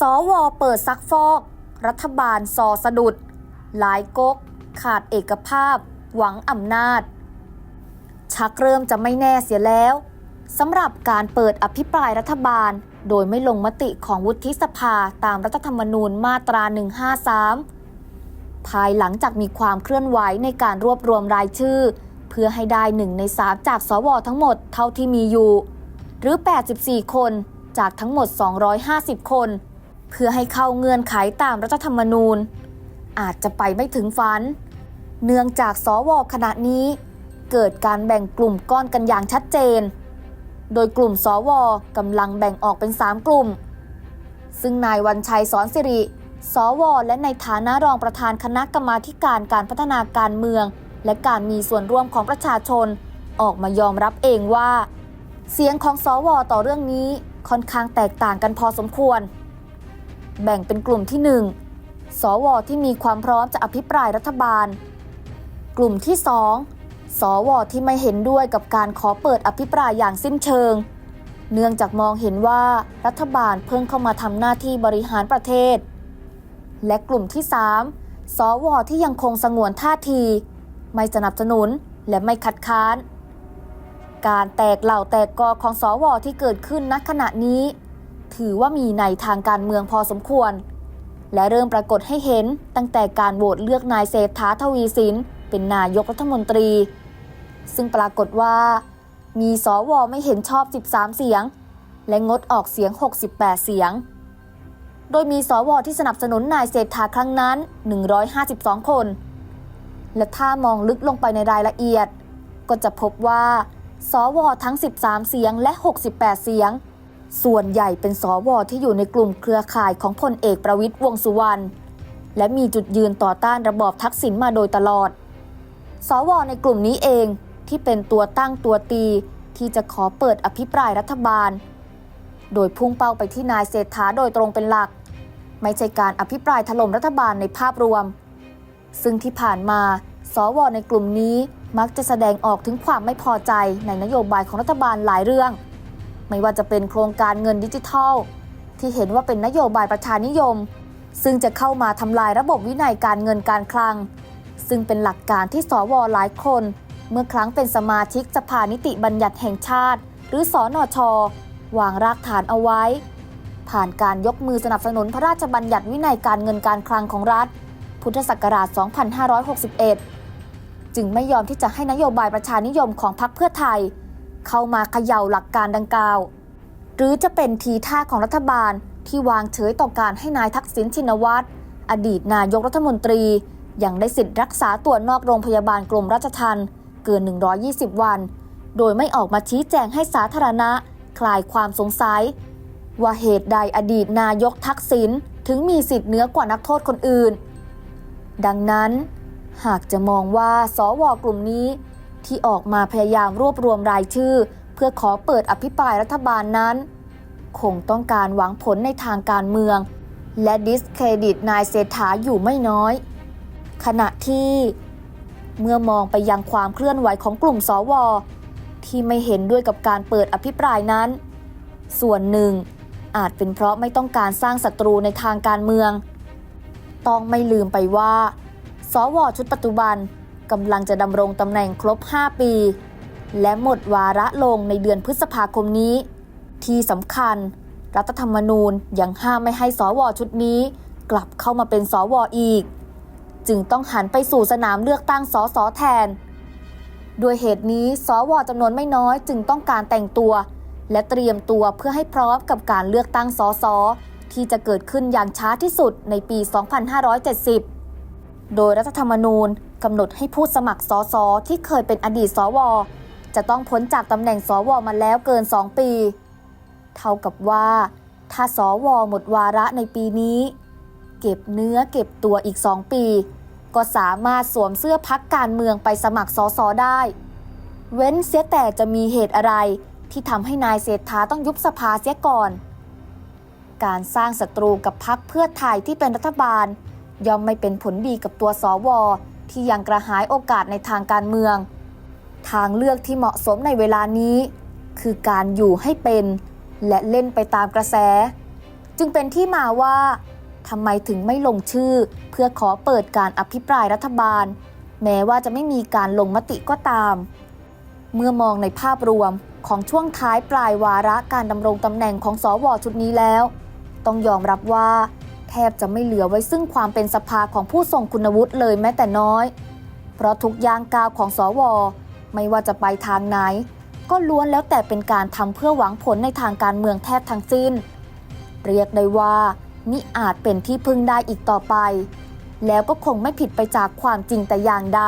สวเปิดซักฟอก รัฐบาลซอสะดุด หลายก๊ก ขาดเอกภาพ หวังอำนาจ ชักเริ่มจะไม่แน่เสียแล้วสำหรับการเปิดอภิปรายรัฐบาล โดยไม่ลงมติของวุฒิสภาตามรัฐธรรมนูญมาตรา 153 ภายหลังจากมีความเคลื่อนไหวในการรวบรวมรายชื่อ เพื่อให้ได้หนึ่งในสามจากสวทั้งหมดเท่าที่มีอยู่ หรือ 84 คนจากทั้งหมด 250 คน เพื่อให้เข้าเงื่อนไขตามรัฐธรรมนูญ อาจจะไปไม่ถึงฝัน เนื่องจากสวขณะนี้ เกิดการแบ่งกลุ่มก้อนกันอย่างชัดเจน โดยกลุ่มสวกำลังแบ่งออกเป็น 3 กลุ่ม ซึ่งนายวันชัยสอนสิริ สว และในฐานะรองประธานคณะกรรมาการการพัฒนาการเมือง และการมีส่วนร่วมของประชาชน ออกมายอมรับเองว่า เสียงของสวต่อเรื่องนี้ค่อนข้างแตกต่างกันพอสมควร แบ่งเป็นกลุ่มที่ 1 สวที่มีความพร้อมจะอภิปรายรัฐบาล กลุ่มที่ 2 สวที่ไม่เห็นด้วยกับการขอเปิดอภิปรายอย่างสิ้นเชิง เนื่องจากมองเห็นว่ารัฐบาลเพิ่งเข้ามาทำหน้าที่บริหารประเทศ และกลุ่มที่ 3 สวที่ยังคงสงวนท่าที ไม่สนับสนุนและไม่คัดค้าน การแตกเหล่าแตกกอของสวที่เกิดขึ้นณขณะนี้ ถือว่ามีในทางการเมืองพอสมควร และเริ่มปรากฏให้เห็นตั้งแต่การโหวตเลือกนายเศรษฐาทวีสิน เป็นนายกรัฐมนตรี ซึ่งปรากฏว่า มีสวไม่เห็นชอบ 13 เสียง และงดออกเสียง 68 เสียง โดยมีสวที่สนับสนุนนายเศรษฐาครั้งนั้น 152 คน และถ้ามองลึกลงไปในรายละเอียด ก็จะพบว่าสวทั้ง 13 เสียงและ 68 เสียง ส่วนใหญ่เป็นสวที่อยู่ในกลุ่มเครือข่ายของพลเอกประวิตยวงสุวรรณและมีจุดยืนต่อต้านระบอบทักษิณมาโดยตลอด สวในกลุ่มนี้เองที่เป็นตัวตั้งตัวตี ที่จะขอเปิดอภิปรายรัฐบาล โดยพุ่งเป้าไปที่นายเศรษฐาโดยตรงเป็นหลัก ไม่ใช่การอภิปรายถล่มรัฐบาลในภาพรวม ซึ่งที่ผ่านมา สวในกลุ่มนี้มักจะแสดงออกถึงความไม่พอใจในนโยบายของรัฐบาลหลายเรื่อง ไม่ว่าจะเป็นโครงการเงินดิจิทัล ที่เห็นว่าเป็นนโยบายประชานิยม ซึ่งจะเข้ามาทำลายระบบวินัยการเงินการคลัง ซึ่งเป็นหลักการที่สวหลายคน เมื่อครั้งเป็นสมาชิกสภานิติบัญญัติแห่งชาติ หรือสอนอชวางรากฐานเอาไว้ ผ่านการยกมือสนับสนุนพระราชบัญญัติวินัยการเงินการคลังของรัฐ พุทธศักราช 2561 จึงไม่ยอมที่จะให้นโยบายประชานิยมของพรรคเพื่อไทย เข้ามาเขย่าหลักการดังกล่าว หรือจะเป็นทีท่าของรัฐบาลที่วางเฉยต่อการให้นายทักษิณชินวัตรอดีตนายกรัฐมนตรี ยังได้สิทธิ์รักษาตัวนอกโรงพยาบาลกรมราชทัณฑ์เกิน 120 วัน โดยไม่ออกมาชี้แจงให้สาธารณะ คลายความสงสัย ว่าเหตุใดอดีตนายกทักษิณถึงมีสิทธิ์เหนือกว่านักโทษคนอื่น ดังนั้น หากจะมองว่าสวกลุ่มนี้ ที่ออกมาพยายามรวบรวมรายชื่อ เพื่อขอเปิดอภิปรายรัฐบาลนั้น คงต้องการหวังผลในทางการเมือง และดิสเครดิตนายเศรษฐาอยู่ไม่น้อย ขณะที่ เมื่อมองไปยังความเคลื่อนไหวของกลุ่มสวที่ไม่เห็นด้วยกับการเปิดอภิปรายนั้น ส่วนหนึ่ง อาจเป็นเพราะไม่ต้องการสร้างศัตรูในทางการเมือง ต้องไม่ลืมไปว่า สวชุดปัจจุบัน กำลังจะดำรงตำแหน่งครบ 5 ปี และหมดวาระลงในเดือนพฤษภาคมนี้ ที่สำคัญ รัฐธรรมนูญยังห้ามไม่ให้สวชุดนี้ กลับเข้ามาเป็นสวอีก จึงต้องหันไปสู่สนามเลือกตั้งสสแทน ด้วยเหตุนี้สวจำนวนไม่น้อยจึงต้องการแต่งตัว และเตรียมตัวเพื่อให้พร้อมกับการเลือกตั้งสสที่จะเกิดขึ้นอย่างช้าที่สุดในปี 2570 โดยรัฐธรรมนูญ กำหนดให้ผู้สมัครสสที่เคยเป็นอดีตสว จะต้องพ้นจากตำแหน่งสวมาแล้วเกิน 2 ปี เท่ากับว่า ถ้าสวหมดวาระในปีนี้ เก็บเนื้อเก็บตัวอีก 2 ปี ก็สามารถสวมเสื้อพักการเมืองไปสมัครสสได้ เว้นเสียแต่จะมีเหตุอะไรที่ทำให้นายเศรษฐาต้องยุบสภาเสียก่อน การสร้างศัตรูกับพักเพื่อไทยที่เป็นรัฐบาล ย่อมไม่เป็นผลดีกับตัวสว ที่ยังกระหายโอกาสในทางการเมือง ทางเลือกที่เหมาะสมในเวลานี้ คือการอยู่ให้เป็น และเล่นไปตามกระแส จึงเป็นที่มาว่าทำไมถึงไม่ลงชื่อ เพื่อขอเปิดการอภิปรายรัฐบาล แม้ว่าจะไม่มีการลงมติก็ตาม เมื่อมองในภาพรวมของช่วงท้ายปลายวาระการดำรงตำแหน่งของสวชุดนี้แล้ว ต้องยอมรับว่า ทบจะไม่เหลือไว้ซึ่งความเป็นสภาของผู้ทรงคุณวุฒิเลยแม้แต่น้อย เพราะทุกย่างก้าวของสว ไม่ว่าจะไปทางไหน ก็ล้วนแล้วแต่เป็นการทำเพื่อหวังผลในทางการเมืองแทบทั้งสิ้น เรียกได้ว่ามิอาจเป็นที่พึ่งได้อีกต่อไป แล้วก็คงไม่ผิดไปจากความจริงแต่อย่างใด